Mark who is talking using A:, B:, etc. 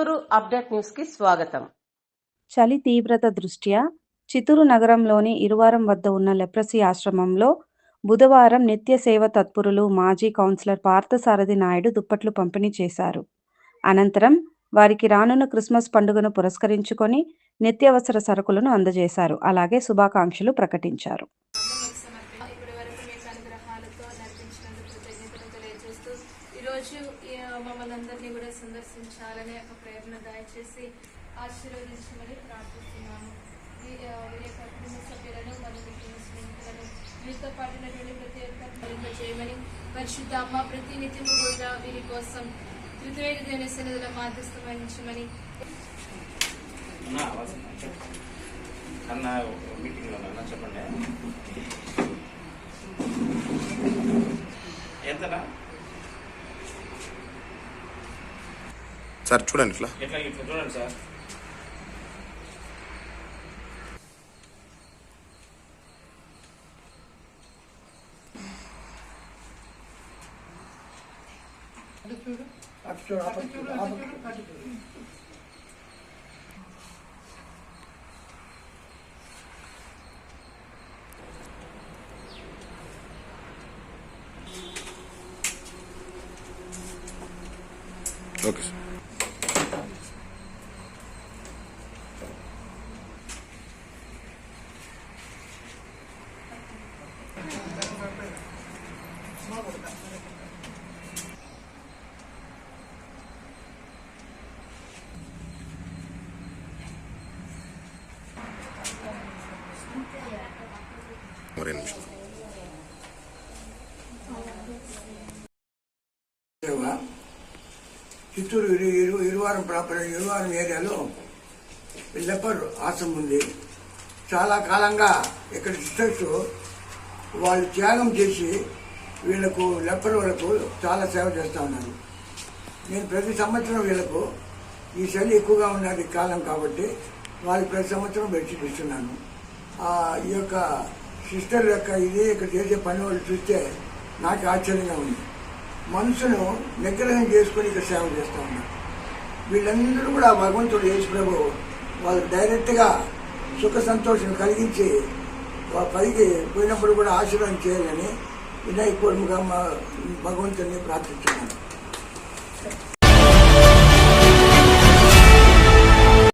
A: Chittoor update న్యూస్కి స్వాగతం.
B: చలి తీవ్రత దృష్ట్యా చిత్తూరు నగరంలోని ఇరువారం వద్ద ఉన్న లెప్రసీ ఆశ్రమంలో బుధవారం నిత్య సేవ తత్పురులు మాజీ కౌన్సిలర్ పార్థసారథి నాయుడు దుప్పట్లు పంపిణీ చేశారు. అనంతరం వారికి రానున్న క్రిస్మస్ పండుగను పురస్కరించుకొని నిత్యావసర సరుకులను అందజేశారు. అలాగే శుభాకాంక్షలు ప్రకటించారు.
C: ఈరోజు మమ్మల్ని అందరినీ కూడా సందర్శించాలనే ఒక ప్రేరణ దయచేసి ఆశీర్వదించమని ప్రార్థిస్తున్నాము. కుటుంబ సభ్యులను మరియు స్నేహితులను వీరితో పాటినటువంటి ప్రతి ఒక్కరిని చేయమని పరిశుద్ధ అమ్మ ప్రతి నిత్యము కూడా వీరి కోసం తృతీయ దేవుని సన్నిధిలో మాధ్యస్థం వహించమని
D: అన్న మీటింగ్లో అన్న చెప్పండి.
E: సార్ చూడండి ఇట్లా.
D: చూడండి సార్.
E: Okay sir. నిమిషం.
F: చిత్తూరు ఇరు ఇరు ఇరువారం ప్రాపర్ ఇరువారం ఏరియాలో లెపర్ ఆశ్రమం ఉంది. చాలా కాలంగా ఇక్కడ సిస్టర్స్ వాళ్ళు త్యాగం చేసి వీళ్ళకు లెప్పల వాళ్ళకు చాలా సేవ చేస్తూ ఉన్నారు. నేను ప్రతి సంవత్సరం వీళ్ళకు ఈ చలి ఎక్కువగా ఉన్నది కాలం కాబట్టి వాళ్ళు ప్రతి సంవత్సరం బెడ్షీట్ ఇస్తున్నాను ఈ యొక్క సిస్టర్ యొక్క ఇది ఇక్కడ చేసే పని వాళ్ళు చూస్తే నాకు ఆశ్చర్యంగా ఉంది. మనసును నిగ్రహం చేసుకుని ఇక్కడ సేవ చేస్తూ ఉన్నారు. వీళ్ళందరూ కూడా భగవంతుడు యేసు ప్రభు వాళ్ళు డైరెక్ట్గా సుఖ సంతోషం కలిగించి పైకి పోయినప్పుడు కూడా ఆశీర్వాదం చేయాలని వినాయకుడిగా మా భగవంతుని ప్రార్థించాను